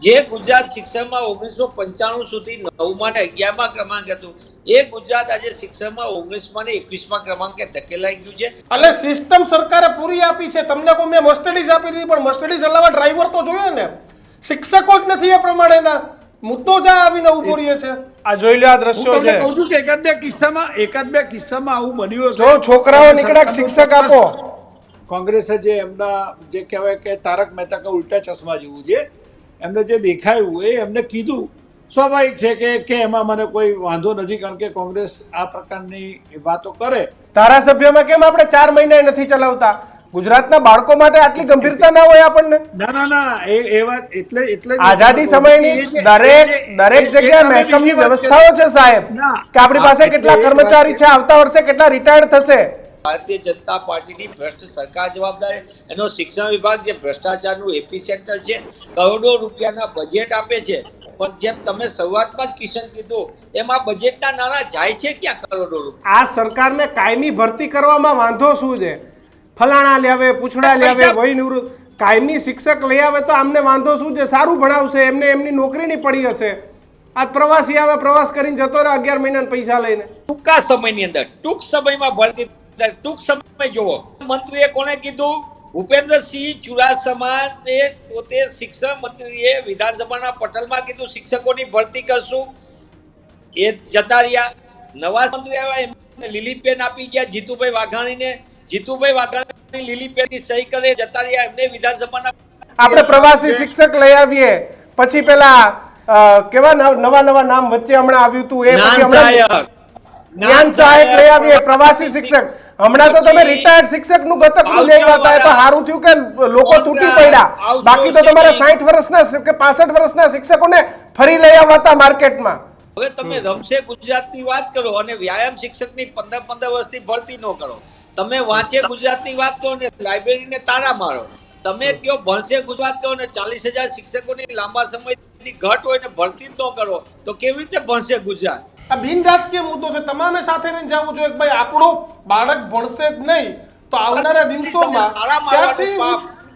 જે ગુજરાત શિક્ષણમાં ઓગણીસો પંચાણું સુધી નવમાં ને અગિયારમાં ક્રમાંક હતું એ ગુજરાત આજે શિક્ષણમાં ઓગણીસમાં ને એકવીસમાં ક્રમાંકે ધકેલાઈ ગયું છે. એટલે સિસ્ટમ સરકારે પૂરી આપી છે. તમને કોઈ મેં મસ્ટડીઝ આપી દીધી પણ મસ્ટડીઝ અલાવા ડ્રાઈવર તો જોયો ને? શિક્ષકો જ નથી એ પ્રમાણેના. મુદ્દો જ્યાં આ આવીને ઊભો રહે છે. આ જોઈ લો આ દ્રશ્યો છે. કહું છું કે એકાદ બે કિસ્સામાં એકાદ બે કિસ્સામાં આવું બન્યું છે જો છોકરાઓ નીકળ્યા શિક્ષક આપો. કોંગ્રેસે જે એમના જે કહેવાય કે તારક મહેતા કે ઉલ્ટા ચશ્મા જેવું છે એમને જે દેખાયું એ એમને કીધું. સ્વાભાવિક છે કે કે એમાં મને કોઈ વાંધો નથી કારણ કે કોંગ્રેસ આ પ્રકારની વાતો કરે. ધારાસભ્યમાં કેમ આપણે ચાર મહિના નથી ચલાવતા? ગુજરાતના બાળકો માટે આટલી ગંભીરતા ના હોય આપણને? ના ના ના એ એ વાત એટલે એટલે આઝાદી સમયની દરેક દરેક જગ્યાએ મહેકમની વ્યવસ્થાઓ છે સાહેબ કે આપણી પાસે કેટલા કર્મચારી. છે. આવતા વર્ષે કેટલા રિટાયર્ડ થશે? ભારતીય જનતા પાર્ટીની ભ્રષ્ટ સરકાર જવાબદાર એનો શિક્ષણ વિભાગ જે ભ્રષ્ટાચારનું એપી સેન્ટર છે કરોડો રૂપિયાના બજેટ આપે છે. પણ જેમ તમે શરૂઆતમાં જ કિશન કીધું એમાં બજેટના નાણાં જાય છે ક્યાં કરોડો રૂપિયા? આ સરકારને કાયમી ભરતી કરવામાં વાંધો શું છે? ફલાણા લે આવે પૂછડા લે આવે વય નિવૃત્ત. કાયમી શિક્ષક લઈ આવે તો આમને વાંધો શું છે? સારું ભણાવશે એમને એમની નોકરી નહીં પડી હશે. આ પ્રવાસી આવે પ્રવાસ કરીને જતો રહે અગિયાર મહિનાના પૈસા લઈને. ટૂંકા સમયની અંદર ટૂંક સમયમાં ભરતી. ટૂંક સમય જુઓ. મંત્રીએ કોને કીધું? ભૂપેન્દ્રસિંહ ચુડાસમા એ પોતે શિક્ષણ મંત્રીએ વિધાનસભાના પટલમાં કીધું શિક્ષકોની ભરતી કરશું. એ જતા રહ્યા. નવા મંત્રી આવ્યા એમને લીલી પેન આપી ગયા જીતુભાઈ વાઘાણીને. જીતુભાઈ વાઘાણી લીલી સહી કરે જતા રહ્યા. એમને વિધાનસભાના આપણે પ્રવાસી શિક્ષક લઈ આવીએ. પછી પેલા કેવા નવા નવા નામ વચ્ચે હમણાં આવ્યું હતું એ પછી હમણાં સહાયક. જ્ઞાન સહાયક લઈ આવીએ પ્રવાસી શિક્ષક. હમણાં તો તમે રિટાયર્ડ શિક્ષકનું ગતક હતા એ તો સારું થયું કે લોકો તૂટી પડ્યા. બાકી તો તમારા સાઠ વર્ષના કે પાસઠ વર્ષના શિક્ષકોને ફરી લઈ આવતા માર્કેટમાં. હવે તમે રમશે ગુજરાતની વાત કરો અને વ્યાયામ શિક્ષકની પંદર પંદર વર્ષથી ભરતી ન કરો. તમે વાંચે ગુજરાતની વાત કરો ને લાઇબ્રેરીને તાળા મારો. તમે કયો ભણશે ગુજરાત કહો ને ચાલીસ હજાર શિક્ષકોની લાંબા સમયથી ઘટ હોય ને ભરતી જ ન કરો તો કેવી રીતે ભણશે ગુજરાત? આ બિન રાજકીય મુદ્દો છે તમામે સાથે રહીને જવું જોઈએ કે ભાઈ આપણો બાળક ભણશે જ નહીં તો આવનારા દિવસોમાં ક્યાંથી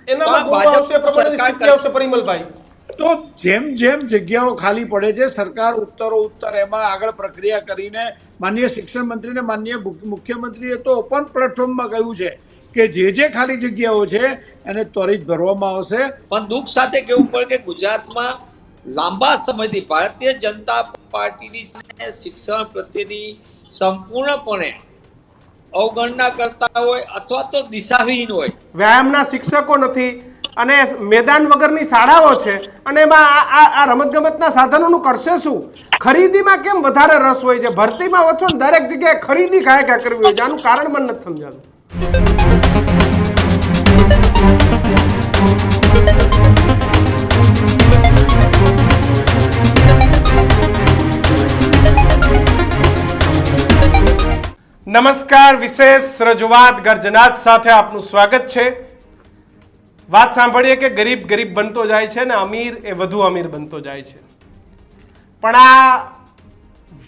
એનામાં પણ આવશે પ્રમાણેની સરકાર સ્થિતિ આવશે પરિમલભાઈ? તો જેમ જેમ જગ્યાઓ ખાલી પડે છે સરકાર ઉત્તરો ઉત્તર એમાં આગળ પ્રક્રિયા કરીને માન્ય શિક્ષણ મંત્રીને માનનીય મુખ્ય- મુખ્યમંત્રીએ તો ઓપન પ્લેટફોર્મમાં કહ્યું છે કે જે જે ખાલી જગ્યાઓ છે એને ત્વરિત ભરવામાં આવશે. પણ દુઃખ સાથે કેવું પડે કે ગુજરાતમાં લાંબા સમયથી ભારતીય જનતા પાર્ટીની શિક્ષણ પ્રત્યેની સંપૂર્ણપણે અવગણના કરતા હોય અથવા તો દિશાહીન હોય. વ્યાયામના શિક્ષકો નથી અને મેદાન વગરની શાળાઓ છે અને એમાં આ આ રમતગમતના સાધનોનું કરશે શું? ખરીદીમાં કેમ વધારે રસ હોય છે? ભરતીમાં ઓછો દરેક જગ્યાએ ખરીદી કાયા કરવી હોય છે. આનું કારણ મને નથી સમજાતું. નમસ્કાર, વિશેષ રજૂઆત ગર્જનાથ સાથે આપનું સ્વાગત છે. વાત સાંભળીએ કે ગરીબ ગરીબ બનતો જાય છે ને અમીર એ વધુ અમીર બનતો જાય છે. પણ આ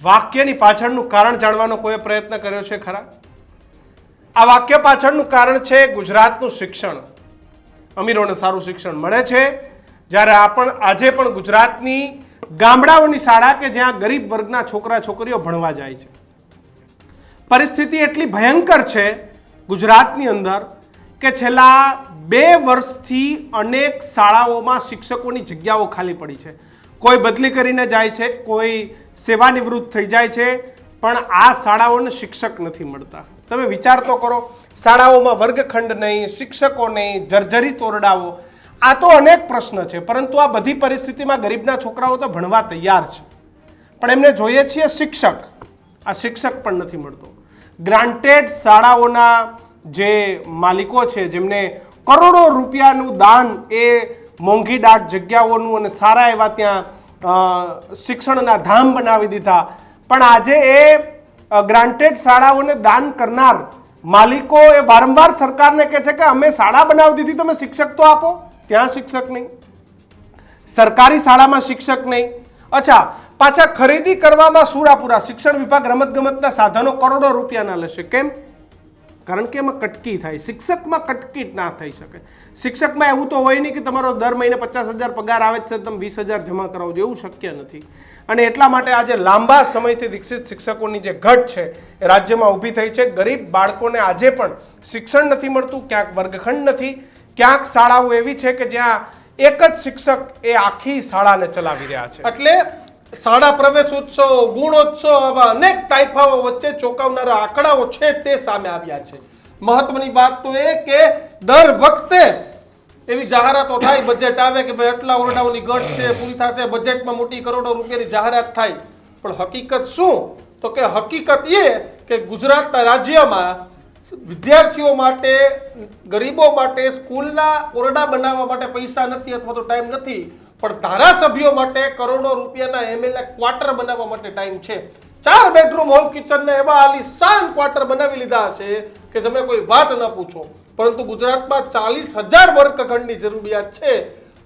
વાક્યની પાછળનું કારણ જાણવાનો કોઈ પ્રયત્ન કર્યો છે ખરા? આ વાક્ય પાછળનું કારણ છે ગુજરાતનું શિક્ષણ. અમીરોને સારું શિક્ષણ મળે છે. જ્યારે આપણ આજે પણ ગુજરાતની ગામડાઓની શાળા કે જ્યાં ગરીબ વર્ગના છોકરા છોકરીઓ ભણવા જાય છે. પરિસ્થિતિ એટલી ભયંકર છે ગુજરાતની અંદર કે છેલ્લા બે વર્ષથી અનેક શાળાઓમાં શિક્ષકોની જગ્યાઓ ખાલી પડી છે. કોઈ બદલી કરીને જાય છે, કોઈ સેવાનિવૃત્ત થઈ જાય છે, પણ આ શાળાઓને શિક્ષક નથી મળતા. તમે વિચાર તો કરો, શાળાઓમાં વર્ગખંડ નહીં, શિક્ષકો નહીં, જર્જરી તોરડાઓ, આ તો અનેક પ્રશ્ન છે, પરંતુ આ બધી પરિસ્થિતિમાં ગરીબના છોકરાઓ તો ભણવા તૈયાર છે. પણ એમને જોઈએ છીએ શિક્ષક. આ શિક્ષક પણ નથી મળતો. ગ્રાન્ટેડ શાળાઓના જે માલિકો છે, જેમને કરોડો રૂપિયાનું દાન એ મોંઘી ડાક જગ્યાઓનું અને સારા એવા ત્યાં શિક્ષણના ધામ બનાવી દીધા. પણ આજે એ ગ્રાન્ટેડ શાળાઓને દાન કરનાર માલિકો એ વારંવાર સરકારને કહે છે કે અમે શાળા બનાવી દીધી, તમે શિક્ષક તો આપો. ત્યાં શિક્ષક નહીં? સરકારી શાળામાં શિક્ષક નહીં. અચ્છા પાછા ખરીદી કરવામાં સુરાપુરા. શિક્ષણ વિભાગ રમતગમતના સાધનો કરોડો રૂપિયાના લેશે. કેમ? કારણ કે એમાં કટકી થાય. શિક્ષકમાં કટકી ના થઈ શકે. શિક્ષકમાં એવું તો હોય નહીં કે તમારો દર મહિને પચાસ હજાર પગાર આવે છે, તમે વીસ હજાર જમા કરાવજો એવું શક્ય નથી. અને એટલા માટે આજે લાંબા સમયથી દીક્ષિત શિક્ષકોની જે ઘટ છે, એ રાજ્યમાં ઊભી થઈ છે. ગરીબ બાળકોને આજે પણ શિક્ષણ નથી મળતું, ક્યાંક વર્ગખંડ નથી, ક્યાંક શાળાઓ એવી છે કે જ્યાં એક જ શિક્ષક એ આખી શાળાને ચલાવી રહ્યા છે. એટલે શાળા પ્રવેશ ઉત્સવ ગુણોત્સવ આવા અનેક તાઇફાઓ વચ્ચે ચોંકાવનારા આંકડાઓ છે તે સામે આવ્યા છે. મહત્વની વાત તો એ કે દર વખતે એવી જાહેરાતો થાય બજેટ આવે કે ભાઈ આટલા ઓરડાઓની ઘટ છે, પૂરી થશે બજેટમાં મોટી કરોડો રૂપિયાની જાહેરાત થાય. પણ હકીકત શું? તો કે હકીકત એ કે ગુજરાતના રાજ્યમાં વિદ્યાર્થીઓ માટે, ગરીબો માટે, સ્કૂલના ઓરડા બનાવવા માટે પૈસા નથી અથવા તો ટાઈમ નથી. પણ ધારાસભ્યો માટે કરોડો રૂપિયાના એમએલએ ક્વાર્ટર બનાવવા માટે ટાઈમ છે. ચાર બેડરૂમ, હોલ કિચનને એવા આલીશાન ક્વાર્ટર બનાવી લીધા છે કે તમે કોઈ વાત ન પૂછો. પરંતુ ગુજરાતમાં ચાલીસ હજાર વર્ગખંડની જરૂરિયાત છે.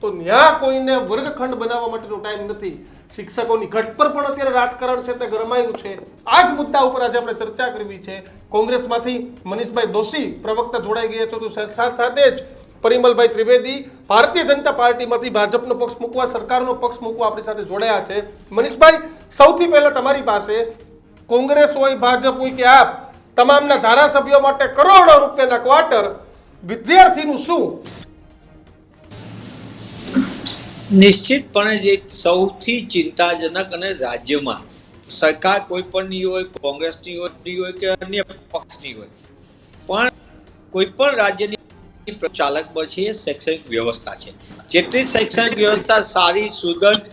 તો ત્યાં કોઈને વર્ગખંડ બનાવવા માટેનો ટાઈમ નથી. શિક્ષકોની ઘટ પર પણ અત્યારે રાજકારણ છે તે ગરમાયું છે. આ જ મુદ્દા ઉપર આજે આપણે ચર્ચા કરવી છે. કોંગ્રેસમાંથી મનીષભાઈ દોશી પ્રવક્તા જોડાઈ ગયા છે. તો સાથે જ પરિમલભાઈ ત્રિવેદી ભારતીય જનતા પાર્ટીમાંથી ભાજપનો પક્ષ મૂકવા, સરકારનો પક્ષ મૂકવા આપણી સાથે જોડાયા છે. મનીષભાઈ, સૌથી પહેલા તમારી પાસે કોંગ્રેસ હોય, ભાજપ હોય કે આપ, તમામના ધારાસભ્યો માટે કરોડો રૂપિયાના ક્વાર્ટર. વિદ્યાર્થીનું શું? નિશ્ચિતપણે જે સૌથી ચિંતાજનક અને રાજ્યમાં સરકાર કોઈ પણની હોય, કોંગ્રેસની હોય કે અન્ય પક્ષની હોય. પણ કોઈ પણ રાજ્યની ચાલક બળ છે એ શૈક્ષણિક વ્યવસ્થા છે. જેટલી શૈક્ષણિક વ્યવસ્થા સારી સુદૃઢ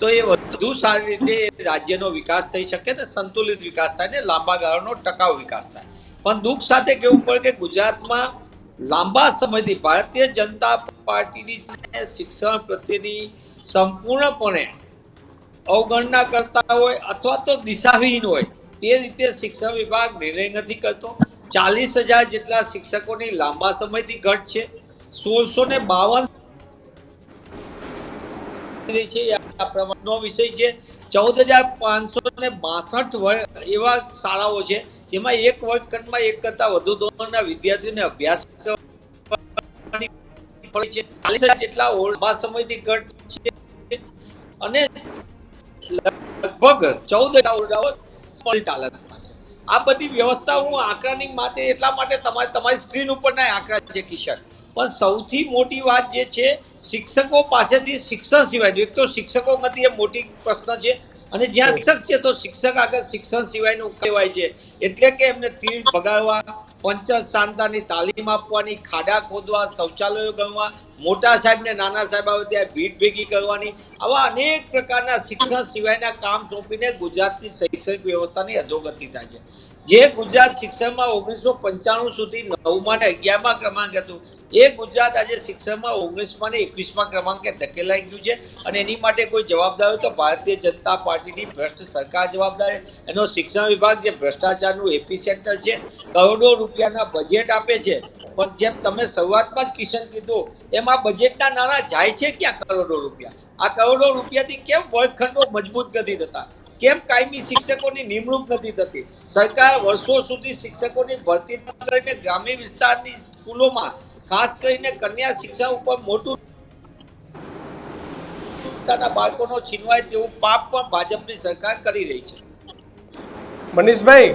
તો એ વધુ સારી રીતે રાજ્યનો વિકાસ થઈ શકે ને સંતુલિત વિકાસ થાય ને લાંબા ગાળાનો ટકાઉ વિકાસ થાય. પણ દુઃખ સાથે કહેવું પડે કે ગુજરાતમાં લાંબા સમયથી ભારતીય જનતા પાર્ટીની શિક્ષણ પ્રત્યેની સંપૂર્ણપણે અવગણના કરતા હોય અથવા તો દિશાહીન હોય, તે રીતે શિક્ષણ વિભાગ નિર્ણય નથી કરતો. ચાલીસ હજાર જેટલા શિક્ષકોની લાંબા સમયથી ઘટ છે. સોળસો ને બાવન છે આ પ્રમાણનો વિષય છે. ચૌદ હજાર પાંચસો ને બાસઠ એવા શાળાઓ છે, જેમાં એક વર્ગખંડમાં એક કરતા વધુ ધોરણના વિદ્યાર્થીઓને અભ્યાસ છે. ચાલીસ હજાર જેટલા લાંબા સમયથી ઘટ છે અને લગભગ ચૌદ હજાર ઓરડાઓ છે આ બધી વ્યવસ્થા હું આંકડાની માટે એટલા માટે તમારી તમારી સ્ક્રીન ઉપરના આંકડા છે, કિશન. પણ સૌથી મોટી વાત જે છે, શિક્ષકો પાસેથી શિક્ષણ સિવાય, એક તો શિક્ષકો નથી એ મોટી પ્રશ્ન છે અને જ્યાં શિક્ષક છે, તો શિક્ષક આગળ શિક્ષણ સિવાયનું કહેવાય છે. એટલે કે એમને તીર ભગાડવા પંચ શાંતાની તાલીમ આપવાની, ખાડા ખોદવા, શૌચાલયો ગણવા, મોટા સાહેબને નાના સાહેબ આવે ત્યાં ભીડ ભેગી કરવાની, આવા અનેક પ્રકારના શિક્ષણ સિવાયના કામ સોંપીને ગુજરાતની શૈક્ષણિક વ્યવસ્થાની અધોગતિ થાય છે. જે ગુજરાત શિક્ષણમાં ઓગણીસો પંચાણું સુધી નવમાં ને અગિયારમાં ક્રમાંક હતું, એ ગુજરાત આજે શિક્ષણમાં ઓગણીસમાં ને એકવીસમાં ક્રમાંકે ધકેલાઈ ગયું છે. અને એની માટે કોઈ જવાબદાર હોય તો ભારતીય જનતા પાર્ટીની ભ્રષ્ટ સરકાર જવાબદાર એનો શિક્ષણ વિભાગ જે ભ્રષ્ટાચારનું એપી સેન્ટર છે, કરોડો રૂપિયાના બજેટ આપે છે. પણ જેમ તમે શરૂઆતમાં જ કિશન કીધું, એમાં બજેટના નાણાં જાય છે ક્યાં કરોડો રૂપિયા? આ કરોડો રૂપિયાથી કેમ વર્ગખંડો મજબૂત ગતિ થતા કેમ કાયમી શિક્ષકોની નિમણૂક નથી થતી? સરકાર વર્ષો સુધી શિક્ષકોની ભરતી ન કરીને ગ્રામ્ય વિસ્તારની સ્કૂલોમાં, ખાસ કરીને કન્યા શિક્ષા ઉપર મોટું બાળકોનો છીનવાય તેવું પાપ પણ ભાજપની સરકાર કરી રહી છે. મનીષભાઈ,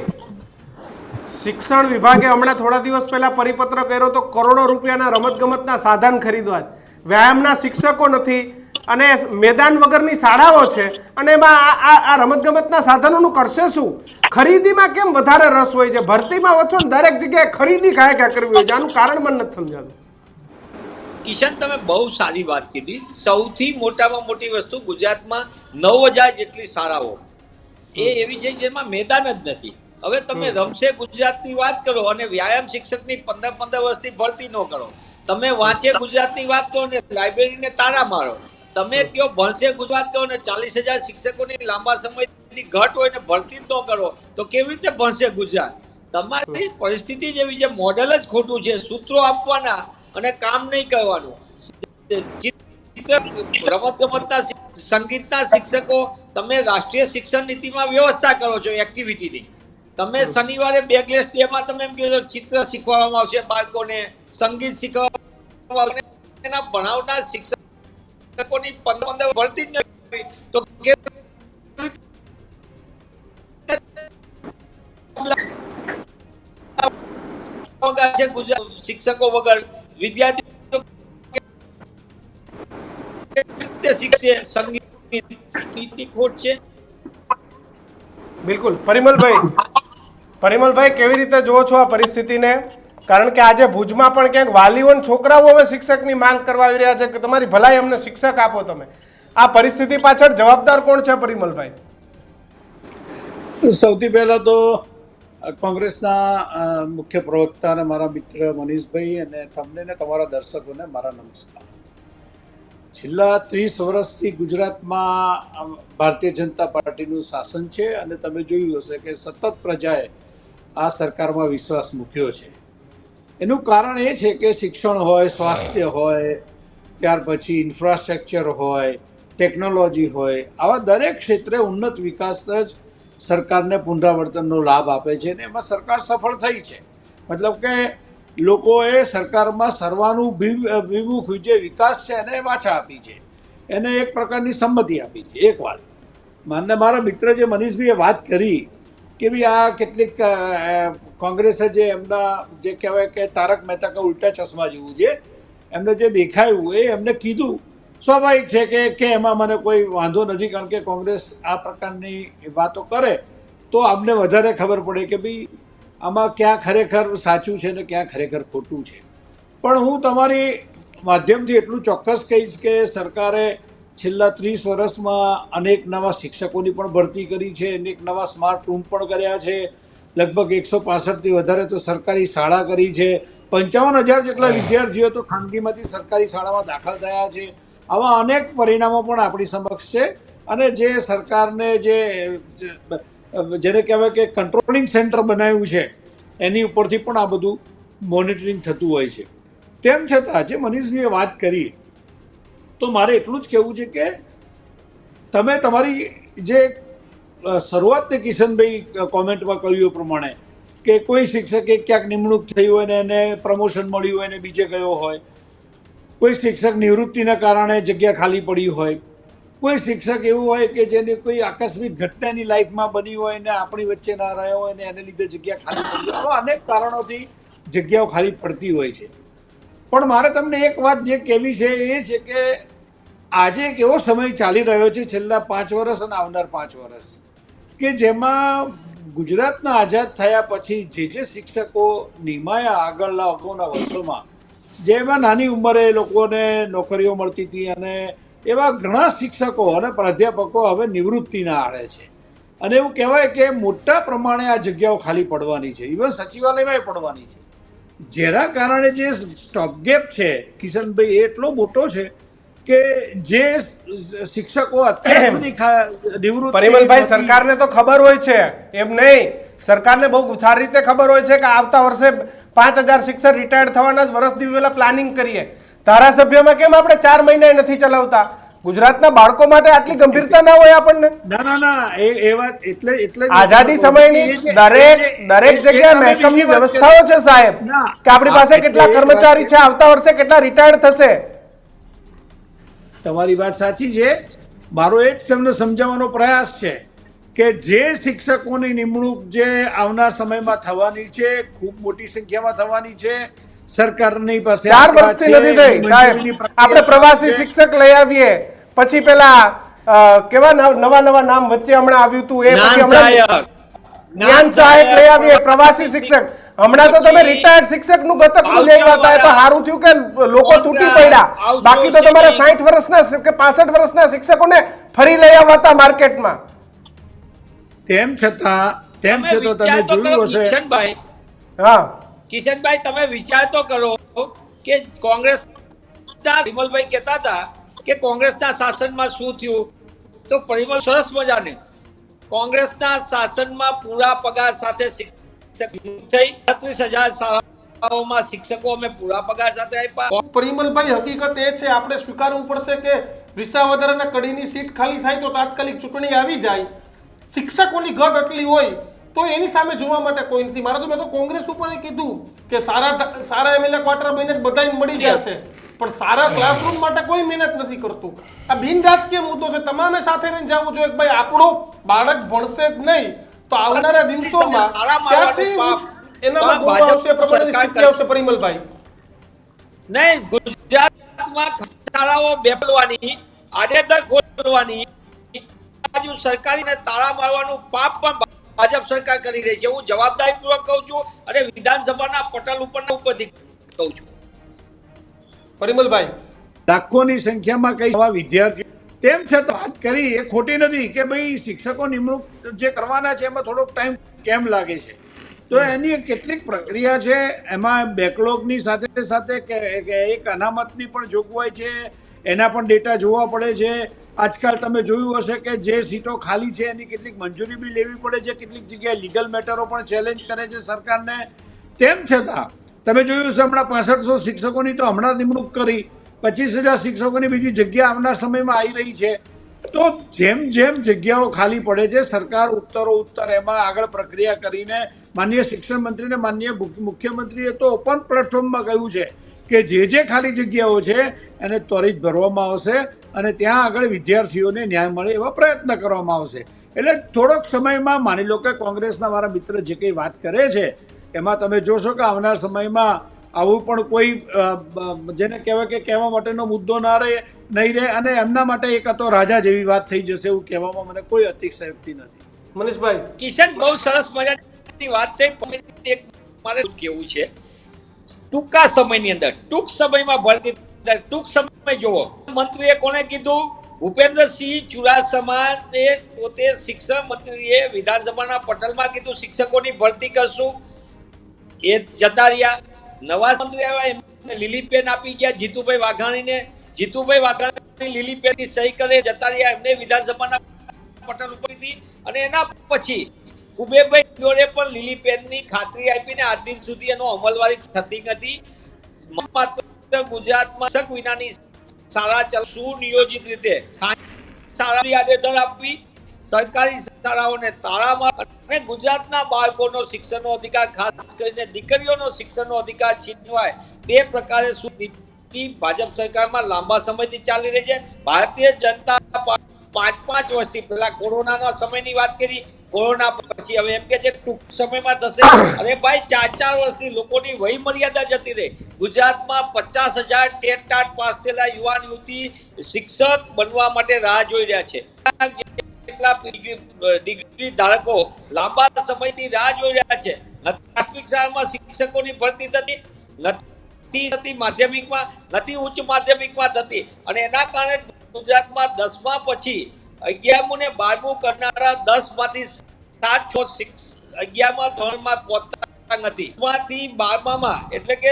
શિક્ષણ વિભાગે હમણાં થોડા દિવસ પહેલા પરિપત્ર કર્યો તો કરોડો રૂપિયાના રમતગમતના સાધન ખરીદવા વ્યાયામના શિક્ષકો નથી અને મેદાન વગરની શાળાઓ છે. અને એમાં આ રમતગમતના સાધનોનું કરશે શું? ખરીદીમાં કેમ વધારે રસ હોય છે? ભરતીમાં ઓછો દરેક જગ્યાએ ખરીદી કાંઈ કાંઈ કરવી હોય છે? આનું કારણ મને નથી સમજાતું. કિશન તમે બહુ સારી વાત કીધી. સૌથી મોટામાં મોટી વસ્તુ ગુજરાતમાં નવ હજાર જેટલી શાળાઓ. એ એવી છે જેમાં મેદાન જ નથી. હવે તમે રમશે ગુજરાતની વાત કરો અને વ્યાયામ શિક્ષકની પંદર પંદર વર્ષથી ભરતી ન કરો. તમે વાંચે ગુજરાતની વાત કરો ને લાઇબ્રેરીને તારા મારો. તમે કયો ભણશે ગુજરાત કહો ને ચાલીસ હજાર શિક્ષકોની લાંબા સમયથી ઘટ હોય ને ભરતી જ ન કરો તો કેવી રીતે ભણશે ગુજરાત? તમારી પરિસ્થિતિ જેવી છે મોડેલ જ ખોટું છે સૂત્રો આપવાના અને કામ નહીં કરવાનું. રમત ગમતના સંગીતના શિક્ષકો તમે રાષ્ટ્રીય શિક્ષણ નીતિમાં વ્યવસ્થા કરો છો એક્ટિવિટીની તમે શનિવારે બેગલેસ ડે માં તમે એમ કહો છો ચિત્ર શીખવાડવામાં આવશે બાળકોને સંગીત શીખવાડવામાં આવશે. એના ભણાવનાર શિક્ષકોની પંદર પંદર વળતી જ નથી. તો છે શિક્ષકો વગર વિદ્યાર્થીઓ બિલકુલ. પરિમલભાઈ પરિમલભાઈ, કેવી રીતે જુઓ છો આ પરિસ્થિતિને? કારણ કે આજે ભુજમાં પણ ક્યાંક વાલીઓ છોકરાઓ હવે શિક્ષકની માંગ કરવા આવી રહ્યા છે કે તમારી ભલાઈ અમને શિક્ષક આપો તમે. આ પરિસ્થિતિ પાછળ જવાબદાર કોણ છે પરિમલભાઈ? સૌથી પહેલાં તો કોંગ્રેસના મુખ્ય પ્રવક્તા અને મારા મિત્ર મનીષભાઈ અને તમને ને તમારા દર્શકોને મારા નમસ્કાર. છેલ્લા ત્રીસ વર્ષથી ગુજરાતમાં ભારતીય જનતા પાર્ટીનું શાસન છે અને તમે જોયું હશે કે સતત પ્રજાએ આ સરકારમાં વિશ્વાસ મૂક્યો છે. એનું કારણ એ છે કે શિક્ષણ હોય, સ્વાસ્થ્ય હોય, ત્યાર પછી ઇન્ફ્રાસ્ટ્રક્ચર હોય ટેકનોલોજી હોય, આવા દરેક ક્ષેત્રે ઉન્નત વિકાસ જ સરકારને પુનરાવર્તનનો લાભ આપે છે અને એમાં સરકાર સફળ થઈ છે. મતલબ કે લોકોએ સરકારમાં સર્વાનું વિમુખ જે વિકાસ છે એને પાછા આપી છે. એને એક પ્રકારની સંમતિ આપી છે. એક વાત. માનને મારા મિત્ર જે મનીષભાઈએ વાત કરી કે ભાઈ આ કેટલીક કોંગ્રેસે જે એમના, જે કહેવાય કે તારક મહેતા કા ઉલ્ટા ચશ્મા જેવું છે, એમને જે દેખાયું એ એમને કીધું. સ્વાભાવિક છે કે કે એમાં મને કોઈ વાંધો નથી, કારણ કે કોંગ્રેસ આ પ્રકારની વાતો કરે, તો અમને વધારે ખબર પડે કે ભાઈ આમાં ક્યાં ખરેખર સાચું છે ને ક્યાં ખરેખર ખોટું છે. પણ હું તમારી માધ્યમથી એટલું ચોક્કસ કહીશ કે સરકારે છેલ્લા ત્રીસ વર્ષમાં અનેક નવા શિક્ષકોની પણ ભરતી કરી છે, અનેક નવા સ્માર્ટ રૂમ પણ કર્યા છે. લગભગ એકસો પાસઠથી વધારે તો સરકારી શાળા કરી છે. પંચાવન હજાર જેટલા વિદ્યાર્થીઓ તો ખાનગીમાંથી સરકારી શાળામાં દાખલ થયા છે. આવા અનેક પરિણામો પણ આપણી સમક્ષ છે અને જે સરકારને જે જેને કહેવાય કે કંટ્રોલિંગ સેન્ટર બનાવ્યું છે, એની ઉપરથી પણ આ બધું મોનિટરિંગ થતું હોય છે. તેમ છતાં જે મનીષજીએ વાત કરી તો મારે એટલું જ કહેવું છે કે તમે તમારી જે શરૂઆત તે કિશનભાઈ કોમેન્ટમાં કહ્યું એ પ્રમાણે કે કોઈ શિક્ષકે ક્યાંક નિમણૂક થઈ હોય ને એને પ્રમોશન મળ્યું હોય ને બીજે ગયો હોય, કોઈ શિક્ષક નિવૃત્તિના કારણે જગ્યા ખાલી પડી હોય, કોઈ શિક્ષક એવું હોય કે જેને કોઈ આકસ્મિક ઘટનાની લાઈફમાં બની હોય ને આપણી વચ્ચે ના રહ્યો હોય ને એને લીધે જગ્યા ખાલી પડી હોય અનેક કારણોથી જગ્યાઓ ખાલી પડતી હોય છે. પણ મારે તમને એક વાત જે કહેવી છે એ છે કે આજે એક એવો સમય ચાલી રહ્યો છે છેલ્લા પાંચ વર્ષ અને આવનાર પાંચ વર્ષ કે જેમાં ગુજરાતના આઝાદ થયા પછી જે જે શિક્ષકો નિમાયા આગળના અગાઉના વર્ષોમાં, જેમાં નાની ઉંમરે લોકોને નોકરીઓ મળતી હતી અને એવા ઘણા શિક્ષકો અને પ્રાધ્યાપકો હવે નિવૃત્તિના આડે છે. અને એવું કહેવાય કે મોટા પ્રમાણે આ જગ્યાઓ ખાલી પડવાની છે. ઇવન સચિવાલયમાં પડવાની છે. જેના કારણે જે સ્ટોપગેપ છે કિશનભાઈ એટલો મોટો છે કે જે શિક્ષકો અત્યાર સુધી નિવૃત્ત પરિમલભાઈ સરકારને તો ખબર હોય છે. એમ નહીં. સરકારને બહુ સારી રીતે ખબર હોય છે કે આવતા વર્ષે પાંચ હજાર શિક્ષક રિટાયર્ડ થવાના જ વર્ષ દિવસ પ્લાનિંગ કરીએ. ધારાસભ્યમાં કેમ આપણે ચાર મહિના નથી ચલાવતા? ગુજરાતના બાળકો માટે આટલી ગંભીરતા ના હોય આપણને? ના ના ના એ એ વાત એટલે એટલે આઝાદી સમયની દરેક દરેક જગ્યાએ મહેકમની વ્યવસ્થાઓ છે સાહેબ કે આપણી પાસે કેટલા કર્મચારી છે આવતા વર્ષે કેટલા રિટાયર્ડ થશે? તમારી વાત સાચી છે. મારો એ જ તમને સમજાવવાનો પ્રયાસ છે કે જે શિક્ષકોની નિમણૂક જે આવનાર સમયમાં થવાની છે ખૂબ મોટી સંખ્યામાં થવાની છે સરકારની પાસે ચાર વર્ષથી નથી થઈ સાહેબ. આપણે પ્રવાસી શિક્ષક લઈ આવીએ. પછી પેલા કેવા નવા નવા નામ વચ્ચે હમણાં આવ્યું હતું એ જ્ઞાન સહાયક. લઈ આવીએ પ્રવાસી શિક્ષક. હમણાં તો તમે રિટાયર્ડ શિક્ષકનું ગતકનું હતા તો સારું થયું કે લોકો તૂટી પડ્યા. બાકી તો તમારે સાઠ વર્ષના કે પાસઠ વર્ષના શિક્ષકોને ફરી લઈ આવ્યા હતા માર્કેટમાં. તેમ છતાં તેમ છતાં તમે જોયું હશે. કિશનભાઈ. હા. કિશનભાઈ તમે વિચાર તો કરો કે કોંગ્રેસ વિમલભાઈ કહેતા હતા કે કોંગ્રેસના શાસનમાં શું થયું? તો પરિમલ સરસ મજાને. કોંગ્રેસના શાસનમાં પૂરા પગાર સાથે શિક્ષક થઈ. છત્રીસ હજાર શાળાઓમાં શિક્ષકો અમે પૂરા પગાર સાથે આપ્યા. પરિમલભાઈ હકીકત એ છે આપણે સ્વીકારવું પડશે કે વિસાવદર અને કડીની સીટ ખાલી થાય તો તાત્કાલિક ચૂંટણી આવી જાય. શિક્ષકોની ઘટ એટલી હોય તો એની સામે જોવા માટે કોઈ નથી. મારે તો મેં તો કોંગ્રેસ ઉપર કીધું કે સારા સારા એમએલએ ક્વાર્ટર મહિને બધાને મળી જશે. પણ સારા ક્લાસરૂમ માટે કોઈ મહેનત નથી કરતું. આ બિન રાજકીય મુદ્દો છે. તમામે સાથે રહીને જવું જોઈએ કે ભાઈ આપણો બાળક ભણશે જ નહીં તો આવનારા દિવસોમાં ક્યાંથી એનામાં પણ આવશે સરકાર સ્થિતિ આવશે પરિમલભાઈ. નહીં ગુજરાતમાં શાળાઓ બેપલવાની આડેધડ ખોલવાની બાજુ સરકારીને તાળા મારવાનું પાપ પણ ભાજપ સરકાર કરી રહી છે. હું જવાબદારીપૂર્વક કહું છું અને વિધાનસભાના પટલ ઉપરના ઉપરથી કહું છું. પરિમલભાઈ. લાખોની સંખ્યામાં કઈ આવા વિદ્યાર્થીઓ તેમ છતાં વાત કરી, એ ખોટી નથી કે ભાઈ શિક્ષકો નિમણૂક જે કરવાના છે, એમાં થોડોક ટાઈમ કેમ લાગે છે? તો એની કેટલીક પ્રક્રિયા છે, એમાં બેકલોગની સાથે સાથે એક અનામતની પણ જોગવાઈ છે, એના પણ ડેટા જોવા પડે છે. આજકાલ તમે જોયું હશે કે જે સીટો ખાલી છે, એની કેટલીક મંજૂરી બી લેવી પડે છે, કેટલીક જગ્યાએ લીગલ મેટરો પણ ચેલેન્જ કરે છે સરકારને. તેમ છતાં તમે જોયું છે હમણાં પાસઠસો શિક્ષકોની તો હમણાં નિમણૂક કરી, પચીસ હજાર શિક્ષકોની બીજી જગ્યા આવનાર સમયમાં આવી રહી છે. તો જેમ જેમ જગ્યાઓ ખાલી પડે છે, સરકાર ઉત્તરો ઉત્તર એમાં આગળ પ્રક્રિયા કરીને માન્ય શિક્ષણ મંત્રીને માન્ય મુખ્યમંત્રીએ તો ઓપન પ્લેટફોર્મમાં કહ્યું છે કે જે જે ખાલી જગ્યાઓ છે, એને ત્વરિત ભરવામાં આવશે અને ત્યાં આગળ વિદ્યાર્થીઓને ન્યાય મળે એવા પ્રયત્ન કરવામાં આવશે. એટલે થોડોક સમયમાં માની લો કે કોંગ્રેસના મારા મિત્ર જે કંઈ વાત કરે છે એમાં તમે જોશો કે આવનાર સમયમાં આવું પણ કોઈ જેને કહેવાય કે કહેવા માટેનો મુદ્દો ના રહે નહીં રહે અને એમના માટે એક હતો રાજા જેવી વાત થઈ જશે એવું કહેવામાં મને કોઈ અતિશયોક્તિ નથી. મનીષભાઈ. કિશન બહુ સરસ મજાની વાત થઈ. એક મારે કેવું છે? ટૂંકા સમયની અંદર ટૂંક સમયમાં ભરતી ટૂંક સમય જોવો મંત્રીએ કોને કીધું? ભૂપેન્દ્રસિંહ ચુડાસમા પોતે શિક્ષણ મંત્રીએ વિધાનસભાના પટલમાં કીધું શિક્ષકોની ભરતી કરશું. એ જતા રહ્યા. નવા મંત્રી આવ્યા એમને લીલી પેન આપી ગયા જીતુભાઈ વાઘાણીને. જીતુભાઈ વાઘાણી લીલી પેન સહી કરે જતા રહ્યા એમને વિધાનસભાના પટલ ઉપરથી. અને એના પછી કુબેરભાઈ ડોરે પણ લીલી પેનની ખાતરી આપીને આજ દિન સુધી એનો અમલવારી થતી નથી. માત્ર ગુજરાતમાં શક વિનાની ચાલ સુનિયોજિત રીતે. શાળાની આડેધડ આપવી. સરકારી શાળાઓને તાળા અને ગુજરાતના બાળકોનો શિક્ષણનો અધિકાર, ખાસ કરીને દીકરીઓનો શિક્ષણનો અધિકાર છીનવાય તે પ્રકારે નીતિ ભાજપ સરકારમાં લાંબા સમયથી ચાલી રહી છે. ભારતીય જનતા પાંચ પાંચ વર્ષથી પહેલા કોરોનાના સમયની વાત કરી. કોરોના પછી હવે એમ કે છે, ટૂંક સમયમાં થશે. અરે ભાઈ, ચાર ચાર વર્ષથી લોકોની વય મર્યાદા જતી રહી. ગુજરાતમાં પચાસ હજાર ટાટ પાસ થયેલા યુવાન યુવતી શિક્ષક બનવા માટે રાહ જોઈ રહ્યા છે. કેટલા ડિગ્રી ધારકો લાંબા સમયથી રાહ જોઈ રહ્યા છે? પ્રાથમિક શાળામાં શિક્ષકોની ભરતી થતી નથી થતી માધ્યમિકમાં, નથી ઉચ્ચ માધ્યમિકમાં થતી. અને એના કારણે ગુજરાતમાં દસમા પછી અગિયારમું ને બારમું કરનારા દસમાંથી સાત છ અગિયારમા, ધોરણમાં પહોંચતા નથી. માંથી બારમામાં એટલે કે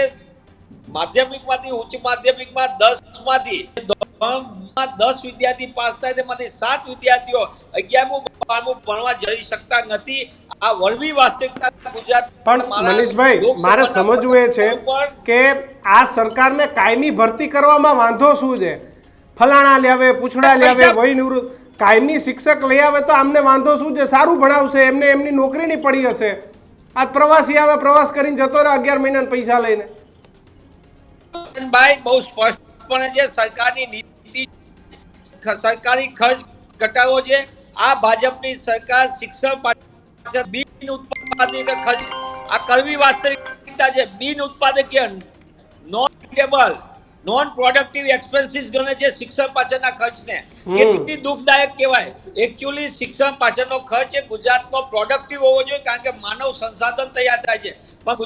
માધ્યમિકમાંથી ઉચ્ચ માધ્યમિકમાં દસમાંથી દસ વિદ્યાર્થી પાસ થાય તેમાંથી સાત વિદ્યાર્થીઓ અગિયારમું બારમું ભણવા જઈ શકતા નથી. આ વળવી વાસ્તવિકતા ગુજરાત પણ મનીષભાઈ મારે સમજવું એ છે કે આ સરકારને કાયમી ભરતી કરવામાં વાંધો શું છે? ફલાણા લેવે પૂછડા લેવે પૈસા- વય નિવૃત્ત. કાયમી શિક્ષક લઈ આવે તો આમને વાંધો શું છે? સારું ભણાવશે એમને એમની નોકરીની પડી હશે. આ પ્રવાસી આવે પ્રવાસ કરીને જતો રહે અગિયાર મહિનાના પૈસા લઈને. ભાઈ બહુ સ્પષ્ટપણે છે સરકારની નીતિ સરકારી ખર્ચ ઘટાડવો છે. આ ભાજપની સરકાર શિક્ષણ પાછળ બિન ઉત્પાદક ખર્ચ આ કરવી વાસ્તવિકતા છે. બિન ઉત્પાદકીય non table non productive expenses ગણે છે શિક્ષણ પાછળના ખર્ચને. કેટલી દુઃખદાયક કહેવાય. એકચ્યુઅલી શિક્ષણ પાછળનો ખર્ચ એ ગુજરાતનો પ્રોડક્ટિવ હોવો જોઈએ કારણ કે માનવ સંસાધન તૈયાર થાય છે. પણ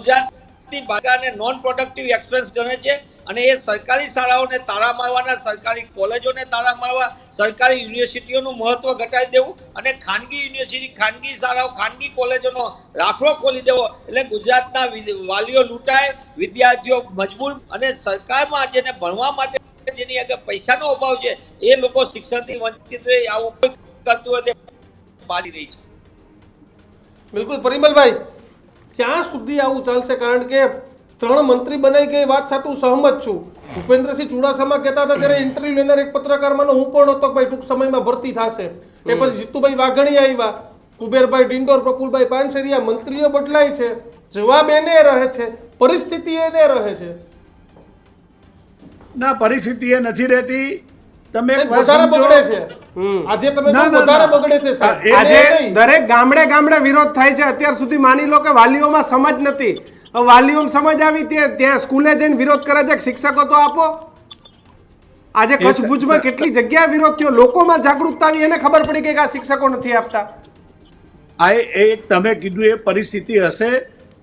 ગુજરાતની બાગાને નોન પ્રોડક્ટિવ એક્સપેન્સ ગણે છે અને એ સરકારી શાળાઓને તાળા મારવાના, સરકારી કોલેજોને તાળા મારવા, સરકારી યુનિવર્સિટીઓનું મહત્વ ઘટાડી દેવું અને ખાનગી યુનિવર્સિટી, ખાનગી શાળાઓ, ખાનગી કોલેજોનો રાખડો ખોલી દેવો એટલે ગુજરાતના વાલીઓ લૂંટાય, વિદ્યાર્થીઓ મજબૂર અને સરકારમાં જેને ભણવા માટે જેની આગળ પૈસાનો અભાવ છે, એ લોકો શિક્ષણથી વંચિત રહે, આવું કરતું હોય તે બાળી રહી છે. બિલકુલ, પરિમલભાઈ ક્યાં સુધી આવું ચાલશે? કારણ કે ત્રણ મંત્રી બનાવી ગઈ વાત સાથે હું સહમત છું. ભૂપેન્દ્રસિંહ ચુડાસમા કહેતા હતા ત્યારે ઇન્ટરવ્યુ લેનાર એક પત્રકારમાં હું પણ હતો ભાઈ ટૂંક સમયમાં ભરતી થશે. એ પછી જીતુભાઈ વાઘણી આવ્યા. કુબેરભાઈ ડિંડોર પ્રફુલભાઈ પાનસેરિયા મંત્રીઓ બદલાય છે. જવાબ એને રહે છે પરિસ્થિતિ એને રહે છે. ના પરિસ્થિતિ એ નથી રહેતી. તમે વધારે બગડે છે. આજે તમે વધારે બગડે છે સાહેબ. આજે દરેક ગામડે ગામડે વિરોધ થાય છે. અત્યાર સુધી માની લો કે વાલીઓમાં સમજ નથી. હવે વાલીઓમાં સમજ આવી તે ત્યાં સ્કૂલે જઈને વિરોધ કરે છે શિક્ષકો તો આપો. આજે કચ્છ ભુજમાં કેટલી જગ્યાએ વિરોધ થયો? લોકોમાં જાગૃતતા આવી. એને ખબર પડી કે આ શિક્ષકો નથી આપતા. આ એ- એ એક તમે કીધું એ પરિસ્થિતિ હશે.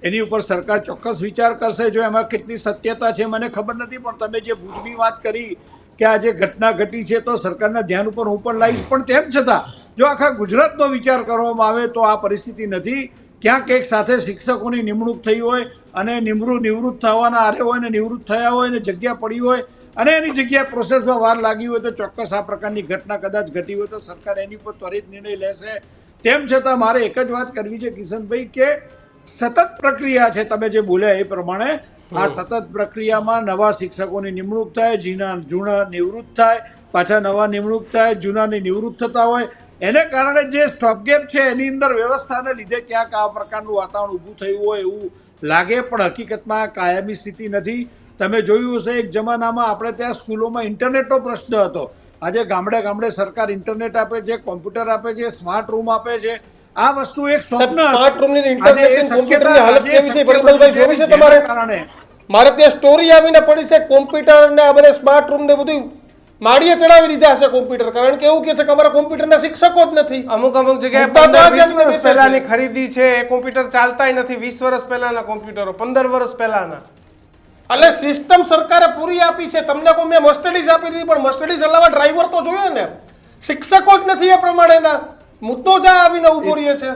એની ઉપર સરકાર ચોક્કસ વિચાર કરશે. જો એમાં કેટલી સત્યતા છે મને ખબર નથી. પણ તમે જે ભુજની વાત કરી કે આ જે ઘટના ઘટી છે તો સરકારના ધ્યાન ઉપર હું પણ લાવીશ પણ તેમ છતાં, જો આખા ગુજરાતનો વિચાર કરવામાં આવે તો આ પરિસ્થિતિ નથી. ક્યાંક એક સાથે શિક્ષકોની નિમણૂક થઈ હોય અને નિમણૂક નિવૃત્ત થવાના આરે હોય ને નિવૃત્ત થયા હોય ને જગ્યા પડી હોય અને એની જગ્યાએ પ્રોસેસમાં વાર લાગી હોય તો ચોક્કસ આ પ્રકારની ઘટના કદાચ ઘટી હોય તો સરકાર એની ઉપર ત્વરિત નિર્ણય લેશે. તેમ છતાં મારે એક જ વાત કરવી છે કિશનભાઈ, કે સતત પ્રક્રિયા છે, તમે જે બોલ્યા એ પ્રમાણે આ સતત પ્રક્રિયામાં નવા શિક્ષકોની નિમણૂક થાય જીના જૂના નિવૃત્ત થાય પાછા નવા નિમણૂક થાય જૂનાની નિવૃત્ત થતા હોય. એને કારણે જે સ્ટોપગેપ છે એની અંદર વ્યવસ્થાને લીધે ક્યાંક આ પ્રકારનું વાતાવરણ ઊભું થયું હોય એવું લાગે પણ હકીકતમાં આ કાયમી સ્થિતિ નથી. તમે જોયું હશે એક જમાનામાં આપણે ત્યાં સ્કૂલોમાં ઇન્ટરનેટનો પ્રશ્ન હતો. આજે ગામડે ગામડે સરકાર ઇન્ટરનેટ આપે છે કોમ્પ્યુટર આપે છે સ્માર્ટ રૂમ આપે છે. આ વસ્તુ એક સ્વપ્ન સ્માર્ટ રૂમની ને આજે એ ઇન્ટરનેટની કોમ્પ્યુટરની હાલત કેવી છે, પરિમલભાઈ જોવી છે તમારે? કારણે મારે ત્યાં સ્ટોરી આવીને પડી છે કોમ્પ્યુટર ને આ બધા સ્માર્ટ રૂમ ને બધું માળીએ ચડાવી દીધા હશે કોમ્પ્યુટર કારણ કે એવું કે છે કે અમારા કોમ્પ્યુટરના શિક્ષકો જ નથી. અમુક અમુક જગ્યાએ. પહેલાની ખરીદી છે એ કોમ્પ્યુટર ચાલતાય નથી વીસ વર્ષ પહેલાના કોમ્પ્યુટરો પંદર વર્ષ પહેલાના. એટલે સિસ્ટમ સરકારે પૂરી આપી છે. તમને કોઈ મેં મસ્ટડીઝ આપી દીધી પણ મસ્ટડીઝ અલાવા ડ્રાઈવર તો જોયો ને. શિક્ષકો જ નથી એ પ્રમાણેના. મુદ્દો જ્યાં આવીને ઊભો રહે છે.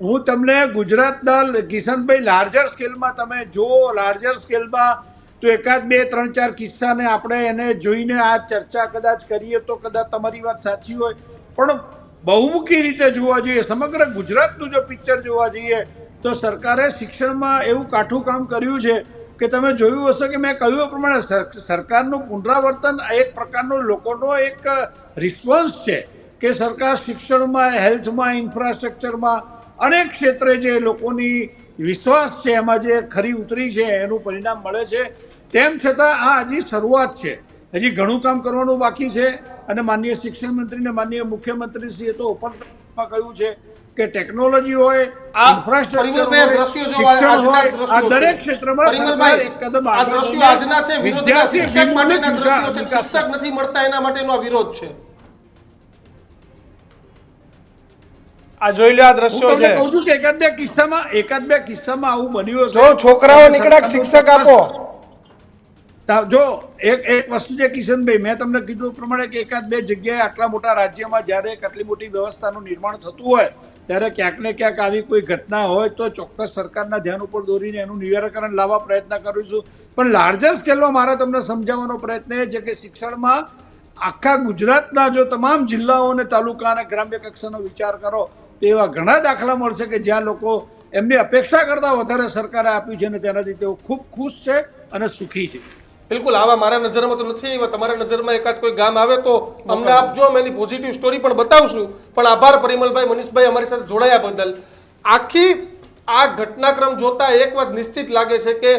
હું તમને ગુજરાતના કિશનભાઈ લાર્જર સ્કેલમાં તમે જુઓ લાર્જર સ્કેલમાં તો એકાદ બે ત્રણ ચાર કિસ્સાને આપણે એને જોઈને આ ચર્ચા કદાચ કરીએ તો કદાચ તમારી વાત સાચી હોય. પણ બહુમુખી રીતે જોવા જોઈએ સમગ્ર ગુજરાતનું જો પિક્ચર જોવા જઈએ તો સરકારે શિક્ષણમાં એવું કાઠું કામ કર્યું છે કે તમે જોયું હશે કે મેં કહ્યું એ પ્રમાણે સર- સરકારનું પુનરાવર્તન એક પ્રકારનો લોકોનો એક રિસ્પોન્સ છે. કે સરકાર શિક્ષણમાં હેલ્થમાં ઇન્ફ્રાસ્ટ્રક્ચરમાં અનેક ક્ષેત્રે જે લોકોની વિશ્વાસ છે એમાં જે ખરી ઉતરી છે એનું પરિણામ મળે છે. તેમ છતાં આ હજી શરૂઆત છે. હજી ઘણું કામ કરવાનું બાકી છે અને માનનીય શિક્ષણ મંત્રી અને માનનીય મુખ્યમંત્રીશ્રીએ તો ઓપનમાં કહ્યું છે કે ટેકનોલોજી હોય ઇન્ફ્રાસ્ટ્રક્ચર હોય આ- શિક્ષણ હોય આ દરેક ક્ષેત્રમાં સરકાર એક કદમ આગળ વિદ્યાર્થી વિકાસ. નથી મળતા એના માટેનો વિરોધ છે. આ જોઈ લો આ દ્રશ્યો છે. કહું છું કે એકાદ બે કિસ્સામાં એકાદ બે કિસ્સામાં આવું બન્યું હશે. જો છોકરાઓ નીકળ્યા શિક્ષક આપો. જો એક એક વસ્તુ છે કિશનભાઈ મેં તમને કીધું પ્રમાણે કે એકાદ બે જગ્યાએ આટલા મોટા રાજ્યમાં જ્યારે આટલી મોટી વ્યવસ્થાનું નિર્માણ થતું હોય ત્યારે ક્યાંક ને ક્યાંક આવી કોઈ ઘટના હોય તો ચોક્કસ સરકારના ધ્યાન ઉપર દોરીને એનું નિરાકરણ લાવવા પ્રયત્ન કરું છું. પણ લાર્જર સ્કેલમાં મારે તમને સમજાવવાનો પ્રયત્ન એ છે કે શિક્ષણમાં આખા ગુજરાતના જો તમામ જિલ્લાઓ અને તાલુકા અને ગ્રામ્ય કક્ષાનો વિચાર કરો તો એવા ઘણા દાખલા મળશે કે જ્યાં લોકો એમની અપેક્ષા કરતાં વધારે સરકારે આપ્યું છે અને તેનાથી તેઓ ખૂબ ખુશ છે અને સુખી છે. બિલકુલ આવા મારા નજરમાં તો નથી એવા તમારા નજરમાં એકાદ કોઈ ગામ આવે તો અમને આપજો અમે એની પોઝિટિવ સ્ટોરી પણ બતાવશું. પણ આભાર પરિમલભાઈ મનીષભાઈ અમારી સાથે જોડાયા બદલ. આખી આ ઘટનાક્રમ જોતા એક વાત નિશ્ચિત લાગે છે કે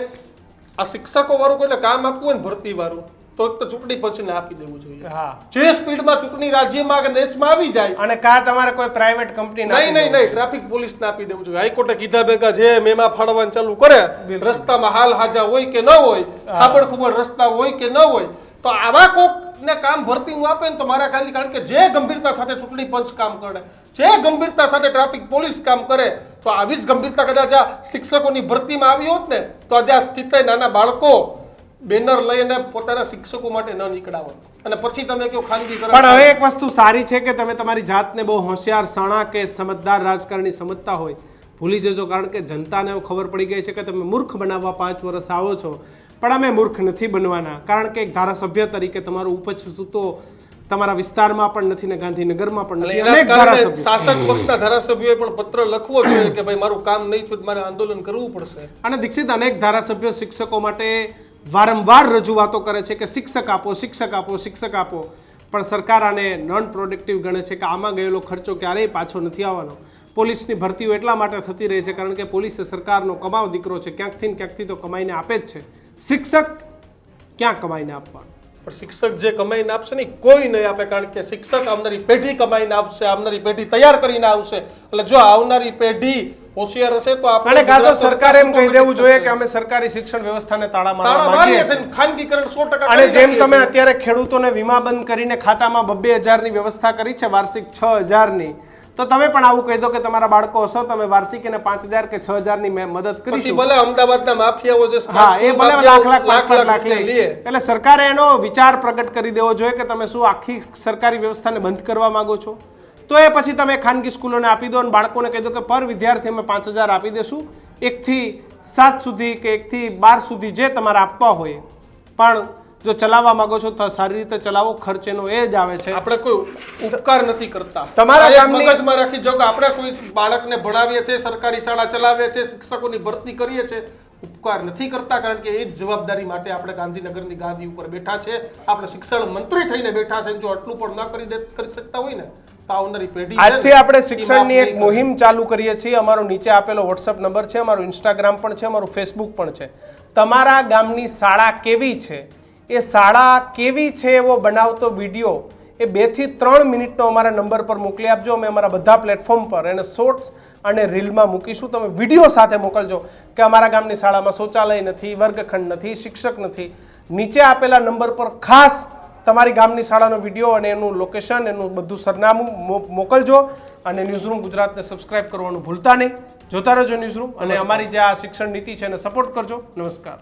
આ શિક્ષકો વાળું કોઈને કામ આપવું હોય ને ભરતી વાળું તો એક તો ચૂંટણી પંચને આપી દેવું જોઈએ. હા. જે સ્પીડમાં ચૂંટણી રાજ્યમાં કે દેશમાં આવી જાય અને કા તમારે કોઈ પ્રાઇવેટ કંપની નહીં નહીં નહીં ટ્રાફિક પોલીસને આપી દેવું જોઈએ. હાઈકોર્ટે કીધા ભેગા જે મેમાં ફાળવાનું ચાલુ કરે રસ્તામાં હાલ હાજા હોય કે ન હોય ખાબડ ખુબડ રસ્તા હોય કે ન હોય તો આવા કોકને કામ ભરતીનું આપે ને તો મારા ખ્યાલથી કારણ કે જે ગંભીરતા સાથે ચૂંટણી પંચ કામ કરે જે ગંભીરતા સાથે ટ્રાફિક પોલીસ કામ કરે તો આવી જ ગંભીરતા કદાચ આ શિક્ષકોની ભરતીમાં આવી હોત ને તો આજે આ સ્થિતિ નાના બાળકો બેનર લઈને પોતાના શિક્ષકો માટે ન નીકળાવો. અને પછી તમે કયો ખાનગી પણ હવે એક વસ્તુ સારી છે કે તમે તમારી જાતને બહુ હોશિયાર સણા કે સમજદાર રાજકારણી સમજતા હોય. ભૂલી જજો કારણ કે જનતાને ખબર પડી ગઈ છે કે તમે મૂર્ખ બનાવવા પાંચ વર્ષ આવો છો. પણ અમે મૂર્ખ નથી બનવાના. કારણ કે એક ધારાસભ્ય તરીકે તમારું ઉપજ તો તમારા વિસ્તારમાં પણ નથી ને ગાંધીનગરમાં પણ નથી. શાસક પક્ષના ધારાસભ્યોએ પણ પત્ર લખવો જોઈએ કે ભાઈ મારું કામ નહીં થયું મારે આંદોલન કરવું પડશે. અને દીક્ષિત અનેક ધારાસભ્યો શિક્ષકો માટે વારંવાર રજૂઆતો કરે છે કે શિક્ષક આપો શિક્ષક આપો શિક્ષક આપો. પણ સરકાર આને નોન પ્રોડક્ટિવ ગણે છે કે આમાં ગયેલો ખર્ચો ક્યારેય પાછો નથી આવવાનો. પોલીસની ભરતીઓ એટલા માટે થતી રહી છે કારણ કે પોલીસ સરકારનો કમાવ દીકરો છે, ક્યાંકથી ક્યાંકથી તો કમાઈને આપે જ છે. શિક્ષક ક્યાં કમાઈને આપવાનું? પણ શિક્ષક જે કમાઈને આપશે ને કોઈ નહીં આપે કારણ કે શિક્ષક આવનારી પેઢી કમાઈને આપશે, આવનારી પેઢી તૈયાર કરીને આવશે. એટલે જો આવનારી પેઢી હોશિયાર હશે તો આપણે કાં તો સરકારે એમ કહી દેવું જોઈએ કે અમે સરકારી શિક્ષણ વ્યવસ્થાને તાળા મારવા માંગીએ છીએ ખાનગીકરણ 100% અને જેમ તમે. અત્યારે ખેડૂતોને વીમા બંધ કરીને ખાતામાં બબ્બે હજારની વ્યવસ્થા કરી છે વાર્ષિક છ હજારની તો તમે પણ આવું કહી દો કે તમારા બાળકો હશો તમે વાર્ષિક એને પાંચ હજાર કે છ હજારની મેં મદદ પછી કરીશું. ભલે અમદાવાદના માફિયાઓ જે હા એ ભલે લાખ લાખ લાખ લે. લે. એટલે સરકારે એનો વિચાર પ્રગટ કરી દેવો જોઈએ કે તમે શું આખી સરકારી વ્યવસ્થાને બંધ કરવા માંગો છો? તો એ પછી તમે ખાનગી સ્કૂલોને આપી દો અને બાળકોને કહી દો કે પર વિદ્યાર્થી અમે પાંચ હજાર આપી દેશું. એકથી સાત સુધી કે એકથી બાર સુધી જે તમારે આપવા હોય. પણ જો ચલાવવા માંગો છો તો સારી રીતે ચલાવો ખર્ચ એનો એ જ આવે છે. આપણે કોઈ ઉપકાર નથી કરતા. તમારા મગજમાં રાખી જો કે આપણે કોઈ બાળકને ભણાવીએ છીએ સરકારી શાળા ચલાવીએ છીએ શિક્ષકોની ભરતી કરીએ છીએ ઉપકાર નથી કરતા કારણ કે એ જ જવાબદારી માટે આપણે ગાંધીનગરની ગાદી ઉપર બેઠા છે. આપણે શિક્ષણ મંત્રી થઈને બેઠા છે જો આટલું પણ ન કરી દે કરી શકતા હોય ને આજથી આપણે શિક્ષણની એક મુહિમ ચાલુ કરીએ છીએ. અમારો નીચે આપેલો વોટ્સઅપ નંબર છે અમારો ઇન્સ્ટાગ્રામ પણ છે અમારું ફેસબુક પણ છે. તમારા ગામની શાળા કેવી છે? એ શાળા કેવી છે એવો બનાવતો વીડિયો એ બેથી ત્રણ મિનિટનો અમારા નંબર પર મોકલી આપજો. અમે અમારા બધા પ્લેટફોર્મ પર એને શોર્ટ્સ અને રીલમાં મૂકીશું. તમે વીડિયો સાથે મોકલજો કે અમારા ગામની શાળામાં શૌચાલય નથી વર્ગખંડ નથી શિક્ષક નથી. નીચે આપેલા નંબર પર ખાસ તમારી ગામની શાળાનો વીડિયો અને એનું લોકેશન એનું બધું સરનામું મોકલજો અને ન્યૂઝરૂમ ગુજરાતને સબસ્ક્રાઇબ કરવાનું ભૂલતા નહીં. જોતા રહેજો ન્યૂઝરૂમ અને અમારી જે આ શિક્ષણ નીતિ છે એને સપોર્ટ કરજો. નમસ્કાર.